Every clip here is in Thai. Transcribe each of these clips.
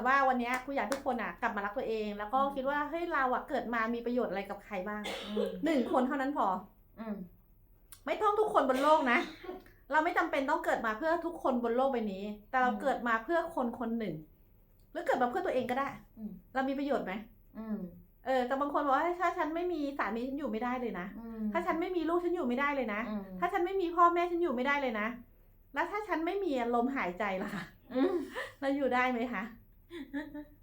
อนว่าวันเนี้ยครูอยากให้ทุกคนอะกลับมารักตัวเอง แล้วก็คิดว่าเฮ้ยเราอะเกิดมามีประโยชน์อะไรกับใครบ้างอืมหนึ่งคนเท่านั้นพอ อืมไม่ต้องทุกคนบนโลกนะ เราไม่จำเป็นต้องเกิดมาเพื่อทุกคนบนโลกใบนี้ แต่เราเกิดมาเพื่อคนคนหนึ่ง หรือเกิดมาเพื่อตัวเองก็ได้อืมเรามีประโยชน์ไหมอืมเออแต่บางคนบอกว่าถ้าฉันไม่มีสามีฉันอยู่ไม่ได้เลยนะอืมถ้าฉันไม่มีลูกฉันอยู่ไม่ได้เลยนะอืมถ้าฉันไม่มีพ่อแม่ฉันอยู่ไม่ได้เลยนะแล้วถ้าฉันไม่มีลมหายใจล่ะคะอืมเราอยู่ได้ไหมคะ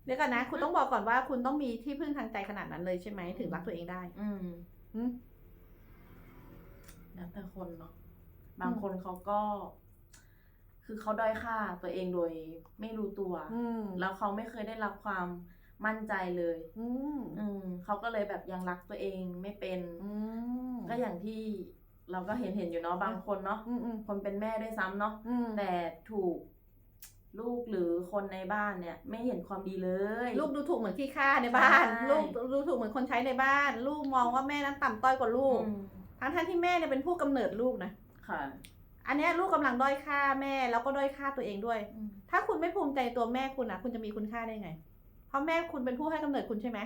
เดี๋ยวก่อนนะ คุณต้องบอกก่อนว่าคุณต้องมีที่พึ่งทางใจขนาดนั้นเลยใช่ไหมถึงรักตัวเองได้ อืมอืมแล้วแต่คนเนาะบางคนเขาก็ คือเขาด้อยค่าตัวเองโดยไม่รู้ตัวอืมแล้วเขาไม่เคยได้รับความมั่นใจเลย อืมอืมเขาก็เลยแบบยังรักตัวเองไม่เป็นอืมก็อย่างที่เราก็เห็นเห็นอยู่เนาะบางคนเนาะอืมอืมคนเป็นแม่ด้วยซ้ำเนาะอืมแต่ถูก ลูกหรือคนในบ้านเนี่ย ไม่เห็นความดีเลย ลูกดูถูกเหมือนขี้ข้าในบ้าน ใช่ ลูกดูถูกเหมือนคนใช้ในบ้าน ลูกมองว่าแม่นั้นต่ำต้อยกว่าลูก อืมทั้งท่ที่แม่เนี่ยเป็นผู้กำเนิดลูกนะ ค่ะอันเนี้ยลูกกำลังด้อยค่าแม่แล้วก็ด้อยค่าตัวเองด้วย อืมถ้าคุณไม่ภูมิใจตัวแม่คุณนะคุณจะมีคุณค่าได้ไง เพราะแม่คุณเป็นผู้ให้กำเนิดคุณใช่ไหม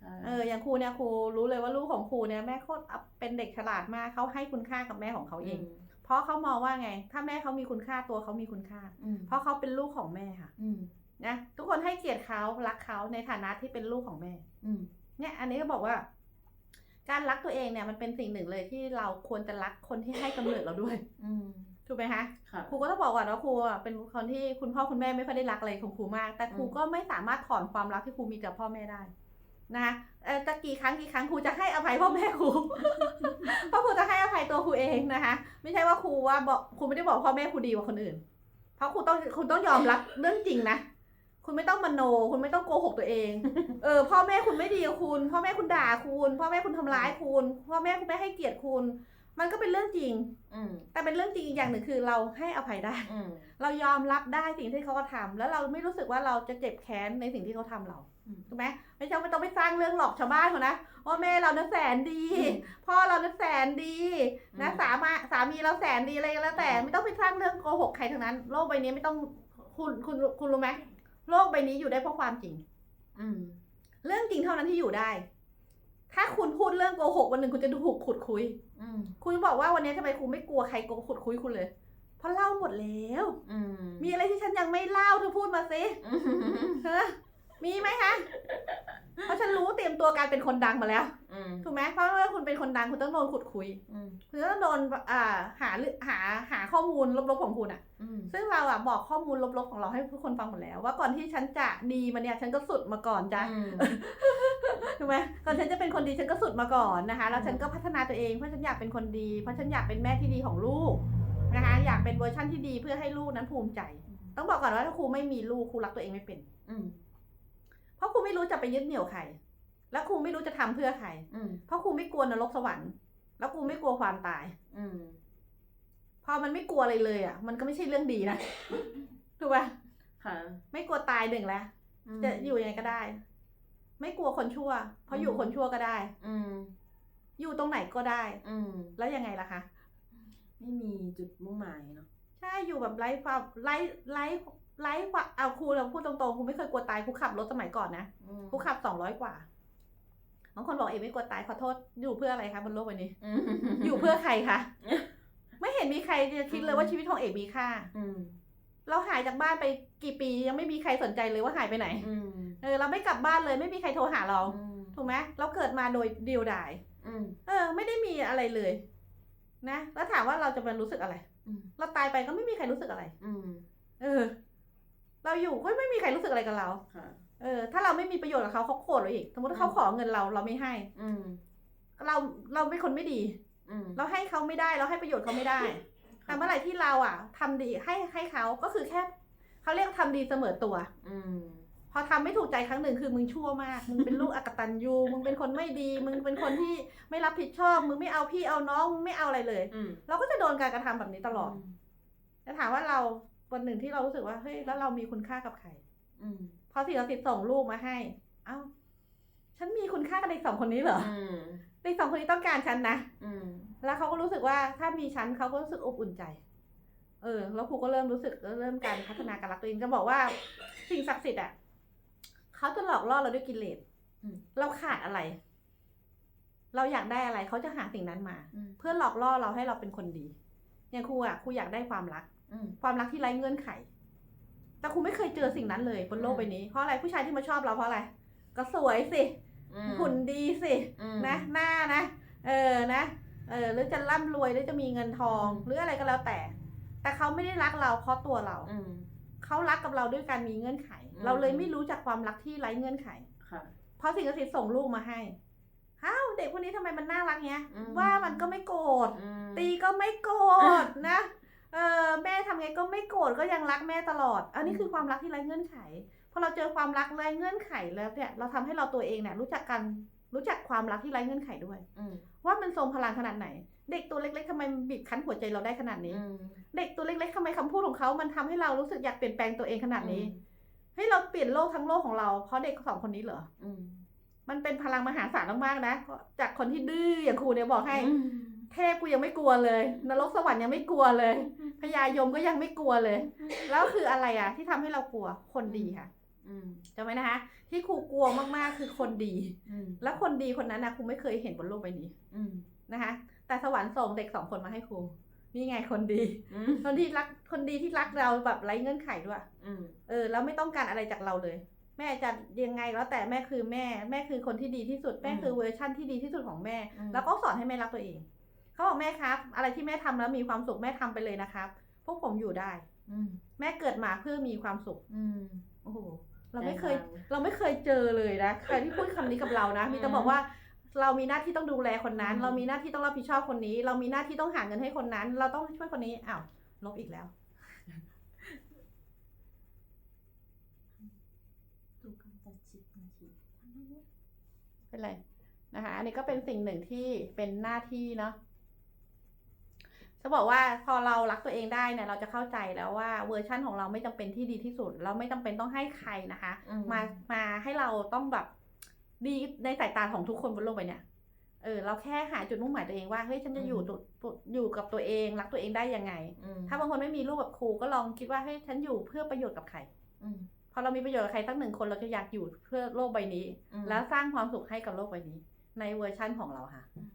ใช่เอออย่างครูเนี่ยครูรู้เลยว่าลูกของครูเนี่ยแม่โคตรเป็นเด็กฉลาดมากเขาให้คุณค่ากับแม่ของเขาเอง เพราะเขามองว่าไง ถ้าแม่เขามีคุณค่าตัวเขามีคุณค่าอืมเพราะเขาเป็นลูกของแม่ค่ะอืมนะทุกคนให้เกียรติเขารักเขาในฐานะที่เป็นลูกของแม่อืมเนี่ย อันนี้ก็บอกว่า การรักตัวเองเนี่ยมันเป็นสิ่งหนึ่งเลยที่เราควรจะรักคนที่ให้กำเนิดเราด้วย อืมถูกไหมคะค่ะครูก็ต้องบอกก่อนว่าครูอะเป็นคนที่คุณพ่อคุณแม่ไม่ค่อยได้รักอะไรของครูมาก แต่ครูอืมก็ไม่สามารถถอนความรักที่ครูมีกับพ่อแม่ได้ นะคะเออจะกี่ครั้งกี่ครั้งครูจะให้อภัยพ่อแม่ครูเพราะครูจะให้อภัยตัวครูเองนะคะ ไม่ใช่ว่าครูว่าบอกครูไม่ได้บอกพ่อแม่ครูดีกว่าคนอื่น เพราะครูต้องคุณต้องยอมรับเรื่องจริงนะคุณไม่ต้องมโน คุณไม่ต้องโกหกตัวเอง เออ พ่อแม่คุณไม่ดีกับคุณ พ่อแม่คุณด่าคุณ พ่อแม่คุณทำร้ายคุณ พ่อแม่คุณไม่ให้เกียรติคุณ มันก็เป็นเรื่องจริงอืมแต่เป็นเรื่องจริงอีกอย่างหนึ่งคือเราให้อภัยได้อืมเรายอมรับได้สิ่งที่เขาก็ทำแล้วเราไม่รู้สึกว่าเราจะเจ็บแค้นในสิ่งที่เขาทำเราอืมถูกไหมไม่ใช่ไม่ต้องไปสร้างเรื่องหลอกชาวบ้านเขานะว่าแม่เรานะแสนดีอืมพ่อเรานะแสนดีนะอืมสามาสามีเราแสนดีอะไรก็แล้วแต่ ไม่ต้องไปสร้างเรื่องโกหกใครทั้งนั้น โลกใบนี้ไม่ต้องคุณคุณคุณรู้ไหมโลกใบนี้อยู่ได้เพราะความจริง อืมเรื่องจริงเท่านั้นที่อยู่ได้ ถ้าคุณพูดเรื่องโกหกวันหนึ่งคุณจะถูกขุดคุยอืม คุณบอกว่าวันนี้ทำไมคุณไม่กลัวใครโกขุดคุยคุณเลย เพราะเล่าหมดแล้วอืมมีอะไรที่ฉันยังไม่เล่าเธอพูดมาสิอืมฮะ มีไหมคะ เพราะฉันรู้เตรียมตัวการเป็นคนดังมาแล้ว อืมถูกไหมเพราะว่าคุณเป็นคนดังคุณต้องโดนขุดคุย อืมคุณต้องโดนอ่าหาเรื่องหาหาข้อมูลลบๆของคุณอะอืมซึ่งเราอะบอกข้อมูลลบๆของเราให้ทุกคนฟังหมดแล้ว ว่าก่อนที่ฉันจะดีมาเนี่ยฉันก็สุดมาก่อนจ้ะ อืม ถูกไหมก่อนฉันจะเป็นคนดีฉันก็สุดมาก่อนนะคะ แล้วฉันก็พัฒนาตัวเองเพราะฉันอยากเป็นคนดี เพราะฉันอยากเป็นแม่ที่ดีของลูกนะคะ อยากเป็นเวอร์ชั่นที่ดีเพื่อให้ลูกนั้นภูมิใจ ต้องบอกก่อนว่าถ้าครูไม่มีลูกครูรักตัวเองไม่เป็น อืม เพราะครูไม่รู้จะไปยึดเหนี่ยวใคร แล้วครูไม่รู้จะทำเพื่อใครอืมเพราะครูไม่กลัวนรกสวรรค์ แล้วครูไม่กลัวความตาย อืมพอมันไม่กลัวอะไรเลยอะ มันก็ไม่ใช่เรื่องดีนะถูกป่ะค่ะ ไม่กลัวตายหนึ่งแล้วมจะอยู่ยังไงก็ได้ ไม่กลัวคนชั่ว เพราะอยู่คนชั่วก็ได้ อืมอยู่ตรงไหนก็ได้ อืมแล้วยังไงล่ะคะไม่มีจุดมุ่งหมายเนาะใช่อยู่แบบไร้ความไร้ไร้ ไร้ความเอาครูเราพูดตรงๆครูไม่เคยกลัวตายครูขับรถสมัยก่อนนะอืมครูขับสองร้อยกว่าบางคนบอกเอกไม่กลัวตายขอโทษอยู่เพื่ออะไรคะบนโลกใบนี้อืมอยู่เพื่อใครคะไม่เห็นมีใครจะคิดเลยว่าชีวิตของเอกมีค่าอืมเราหายจากบ้านไปกี่ปียังไม่มีใครสนใจเลยว่าหายไปไหนอืมเออเราไม่กลับบ้านเลยไม่มีใครโทรหาเราอืมถูกไหมเราเกิดมาโดยเดียวดายอืมเออ ไม่ได้มีอะไรเลย นะ แล้วถามว่าเราจะมารู้สึกอะไรอืมเราตายไปก็ไม่มีใครรู้สึกอะไรอืมเออ เราอยู่ก็ไม่มีใครรู้สึกอะไรกับเรา ค่ะ เออ ถ้าเราไม่มีประโยชน์กับเขาเขาโกรธเราอีก สมมติถ้าเขาขอเงินเราเราไม่ให้ อืม เราเราเป็นคนไม่ดี อืม เราให้เขาไม่ได้เราให้ประโยชน์เขาไม่ได้แต่เมื่อไหร่ที่เราอะทำดีให้ให้เขาก็คือแค่เขาเรียกทำดีเสมอตัว อืม พอทำไม่ถูกใจครั้งหนึ่งคือมึงชั่วมาก มึงเป็นลูกอกตันยู มึงเป็นคนไม่ดี มึงเป็นคนที่ไม่รับผิดชอบ มึงไม่เอาพี่เอาน้อง มึงไม่เอาอะไรเลย อืมเราก็จะโดนการกระทำแบบนี้ตลอด จะถามว่าเรา วันหนึ่งที่เรารู้สึกว่าเฮ้ยแล้วเรามีคุณค่ากับใครอืมพอสิ่งศักดิ์สิทธิ์ส่งลูกมาให้ เอ้า ฉันมีคุณค่ากับเด็กสองคนนี้เหรออืมเด็กสองคนนี้ต้องการฉันนะอืมแล้วเขาก็รู้สึกว่าถ้ามีฉันเขาก็รู้สึกอบอุ่นใจ เออ แล้วครูก็เริ่มรู้สึกเริ่มการพัฒนาการรักตัวเองจะบอกว่าสิ่งศักดิ์สิทธิ์อะเขาจะหลอกล่อเราด้วยกิเลสอืมเราขาดอะไร เราอยากได้อะไรเขาจะหาสิ่งนั้นมาอืมเพื่อหลอกล่อเราให้เราเป็นคนดีอย่างครูอะครูอยากได้ความรักอืม ความรักที่ไร้เงื่อนไข แต่ครูไม่เคยเจอสิ่งนั้นเลยบนโลกอืมใบนี้ เพราะอะไรผู้ชายที่มาชอบเราเพราะอะไร ก็สวยสิอืมหุ่นดีสิอืมนะหน้านะ เออนะเออหรือจะร่ำรวยหรือจะมีเงินทองอืมหรืออะไรก็แล้วแต่ แต่เขาไม่ได้รักเราเพราะตัวเราอืมเขารักกับเราด้วยการมีเงื่อนไขอืมเราเลยไม่รู้จักความรักที่ไร้เงื่อนไขค่ะเพราะสิ่งศักดิ์สิทธิ์ส่งลูกมาให้ฮ้าวเด็กคนนี้ทำไมมันน่ารักเงี้ยอืมว่ามันก็ไม่โกรธอืมตีก็ไม่โกรธนะ เออแม่ทำไงก็ไม่โกรธก็ยังรักแม่ตลอด อันนี้คือความรักที่ไร้เงื่อนไขพอเราเจอความรักไร้เงื่อนไขแล้วเนี่ยเราทำให้เราตัวเองเนี่ยรู้จักกันรู้จักความรักที่ไร้เงื่อนไขด้วยอืมว่ามันทรงพลังขนาดไหน เด็กตัวเล็ก ๆทำไมมันบีบคั้นหัวใจเราได้ขนาดนี้อืมเด็กตัวเล็กๆทำไมคำพูดของเขามันทำให้เรารู้สึกอยากเปลี่ยนแปลงตัวเองขนาดนี้อืมเฮ้ยเราเปลี่ยนโลกทั้งโลกของเราเพราะเด็กสองคนนี้เหรออืมมันเป็นพลังมหาศาลมากๆนะจากคนที่ดื้ออย่างครูเนี่ยบอกให้อืม เทพกูยังไม่กลัวเลย นรกสวรรค์ยังไม่กลัวเลยพญายมก็ยังไม่กลัวเลย แล้วคืออะไรอะที่ทำให้เรากลัวคนดีค่ะอืมจำไว้นะคะ ที่ครูกลัวมากๆคือคนดีอืมแล้วคนดีคนนั้นนะครูไม่เคยเห็นบนโลกใบนี้อืมนะคะ แต่สวรรค์ส่งเด็กสองคนมาให้ครูนี่ไงคนดีอืมคนที่รักคนดีที่รักเราแบบไร้เงื่อนไขด้วยอืมเออแล้วไม่ต้องการอะไรจากเราเลย แม่จะยังไงแล้วแต่แม่คือแม่ แม่คือคนที่ดีที่สุดแม่คือเวอร์ชั่นที่ดีที่สุดของแม่อืมแล้วก็สอนให้แม่รักตัวเอง เขาบอกแม่ครับ อะไรที่แม่ทำแล้วมีความสุขแม่ทำไปเลยนะครับ พวกผมอยู่ได้ อืมแม่เกิดมาเพื่อมีความสุข อืมโอ้โหเราไม่เคยใจเราเราไม่เคยเจอเลยนะใครที่พูดคำนี้กับเรานะอืมมีแต่บอกว่าเรามีหน้าที่ต้องดูแลคนนั้นอืมเรามีหน้าที่ต้องรับผิดชอบคนนี้ เรามีหน้าที่ต้องหาเงินให้คนนั้น เราต้องช่วยคนนี้อ้าวลบอีกแล้วดูกำจัดจิตนาทีเป็นไรนะคะ อันนี้ก็เป็นสิ่งหนึ่งที่เป็นหน้าที่เนาะ จะบอกว่าพอเรารักตัวเองได้เนี่ยเราจะเข้าใจแล้วว่าเวอร์ชั่นของเราไม่จำเป็นที่ดีที่สุด เราไม่จำเป็นต้องให้ใครนะคะอืมามาให้เราต้องแบบดีในสายตาของทุกคนบนโลกใบเนี้ยเออเราแค่หาจุดมุ่งหมายตัวเองว่าเฮ้ยฉันจะอยู่ตัวตัวอยู่กับตัวเองรักตัวเองได้ยังไงอืมถ้าบางคนไม่มีลูกแบบครูก็ลองคิดว่าเฮ้ยฉันอยู่เพื่อประโยชน์กับใครอืมพอเรามีประโยชน์กับใครสักหนึ่งคนเราจะอยากอยู่เพื่อโลกใบนี้อืมแล้วสร้างความสุขให้กับโลกใบนี้ ในเวอร์ชั่นของเราค่ะอืม